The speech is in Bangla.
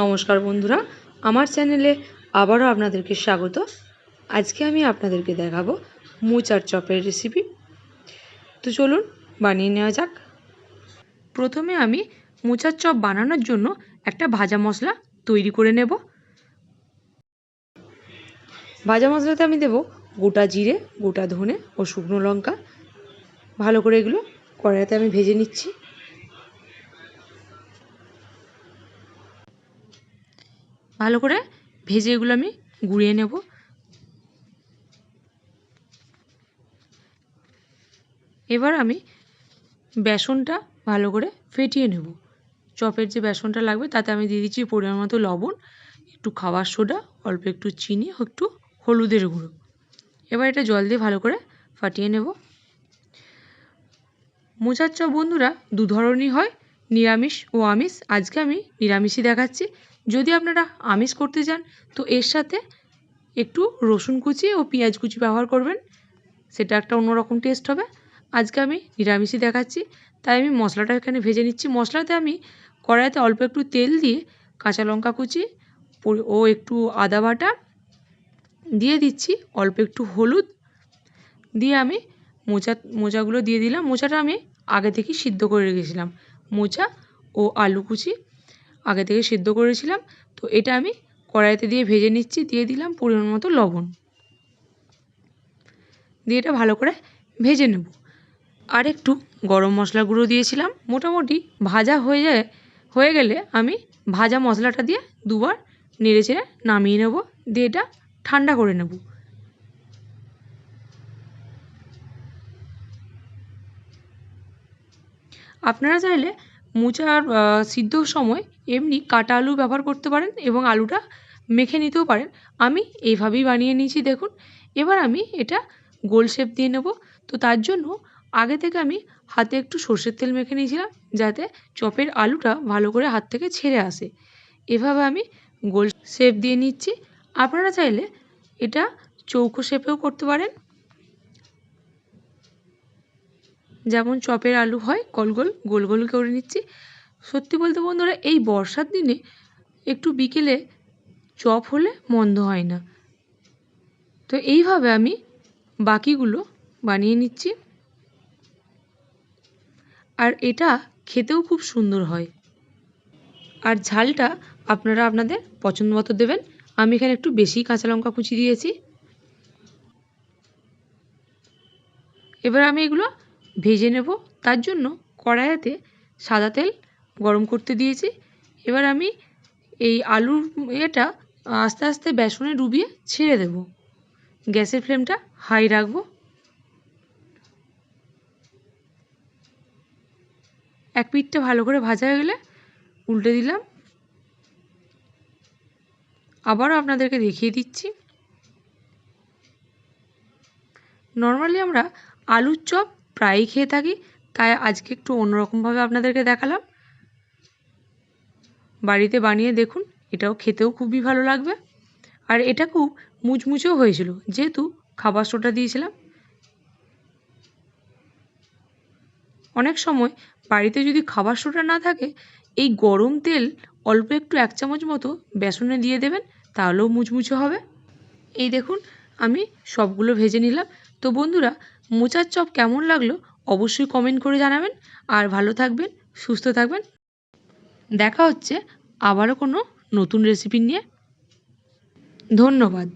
নমস্কার বন্ধুরা, আমার চ্যানেলে আবারও আপনাদেরকে স্বাগত। আজকে আমি আপনাদেরকে দেখাবো মোচার চপের রেসিপি তো চলুন বানিয়ে নেওয়া যাক। প্রথমে আমি মোচার চপ বানানোর জন্য একটা ভাজা মশলা তৈরি করে নেব। ভাজা মশলাতে আমি দেব গোটা জিরে, গোটা ধনে ও শুকনো লঙ্কা। ভালো করে এগুলো কড়াইতে আমি ভেজে নিচ্ছি। ভালো করে ভেজে এগুলো আমি গুঁড়িয়ে নেব। এবার আমি বেসনটা ভালো করে ফেটিয়ে নেব। চপের যে বেসনটা লাগবে তাতে আমি দিয়ে দিচ্ছি পরিমাণ মতো লবণ, একটু খাবার সোডা, অল্প একটু চিনি, একটু হলুদের গুঁড়ো। এবার এটা জল দিয়ে ভালো করে ফাটিয়ে নেব। মোচার চপ বন্ধুরা দু ধরনই হয়, নিরামিষ ও আমিষ। আজকে আমি নিরামিষই দেখাচ্ছি। যদি আপনারা আমিষ করতে চান তো এর সাথে একটু রসুন কুচি ও পেঁয়াজ কুচি ব্যবহার করবেন। সেটা একটা অন্যরকম টেস্ট হবে। আজকে আমি নিরামিষই দেখাচ্ছি, তাই আমি মশলাটা এখানে ভেজে নিচ্ছি। মশলাতে আমি কড়াইতে অল্প একটু তেল দিয়ে কাঁচা লঙ্কা কুচি ও একটু আদা বাটা দিয়ে দিচ্ছি, অল্প একটু হলুদ দিয়ে আমি মোচা, মোচাগুলো দিয়ে দিলাম। মোচাটা আমি আগে থেকেই সিদ্ধ করে রেখেছিলাম। মোচা ও আলু কুচি আগে থেকে সিদ্ধ করেছিলাম। তো এটা আমি কড়াইতে দিয়ে ভেজে নিচ্ছি, দিয়ে দিলাম পরিমাণ মতো লবণ। দিয়ে এটা ভালো করে ভেজে নেব। আর একটু গরম মশলা গুঁড়ো দিয়েছিলাম। মোটামুটি ভাজা হয়ে যায়, হয়ে গেলে আমি ভাজা মশলাটা দিয়ে দুবার নেড়ে চেড়ে নামিয়ে নেব। দিয়ে এটা ঠান্ডা করে নেব। আপনারা চাইলে মোচার সিদ্ধর সময় এমনি কাটা আলু ব্যবহার করতে পারেন এবং আলুটা মেখে নিতেও পারেন। আমি এইভাবেই বানিয়ে নিয়েছি, দেখুন। এবার আমি এটা গোল শেপ দিয়ে নেব। তো তার জন্য আগে থেকে আমি হাতে একটু সর্ষের তেল মেখে নিয়েছিলাম, যাতে চপের আলুটা ভালো করে হাত থেকে ছেড়ে আসে। এভাবে আমি গোল শেপ দিয়ে নিচ্ছি। আপনারা চাইলে এটা চৌকো শেপেও করতে পারেন। যেমন চপের আলু হয়, গোল গোল গোল গোল করে নিচ্ছি। সত্যি বলতে বন্ধুরা, এই বর্ষার দিনে একটু বিকেলে চপ হলে মন্দ হয় না। তো এইভাবে আমি বাকিগুলো বানিয়ে নিচ্ছি। আর এটা খেতেও খুব সুন্দর হয়। আর ঝালটা আপনারা আপনাদের পছন্দ মতো দেবেন। আমি এখানে একটু বেশি কাঁচা লঙ্কা কুচি দিয়েছি। এবার আমি এগুলো ভেজে নেব। তার জন্য কড়াইতে সাদা তেল গরম করতে দিয়েছি। এবার আমি এই আলুর এটা আস্তে আস্তে বেসনে ডুবিয়ে ছেড়ে দেব। গ্যাসের ফ্লেমটা হাই রাখব। এক পিঠটা ভালো করে ভাজা হয়ে গেলে উল্টে দিলাম। আবারও আপনাদেরকে দেখিয়ে দিচ্ছি। নর্মালি আমরা আলুর চপ প্রায়ই খেয়ে থাকি, তাই আজকে একটু অন্যরকমভাবে আপনাদেরকে দেখালাম। বাড়িতে বানিয়ে দেখুন, এটাও খেতেও খুবই ভালো লাগবে। আর এটা খুব মুচমুচেও হয়েছিল, যেহেতু খাবার সোটা দিয়েছিলাম। অনেক সময় বাড়িতে যদি খাবার সোটা না থাকে, এই গরম তেল অল্প একটু এক চামচ মতো বেসনে দিয়ে দেবেন, তাহলেও মুচমুচে হবে। এই দেখুন, আমি সবগুলো ভেজে নিলাম। তো বন্ধুরা মোচার চপ কেমন লাগল অবশ্যই কমেন্ট করে জানাবেন। আর ভালো থাকবেন, সুস্থ থাকবেন। দেখা হচ্ছে আবারও কোনো নতুন রেসিপি নিয়ে। ধন্যবাদ।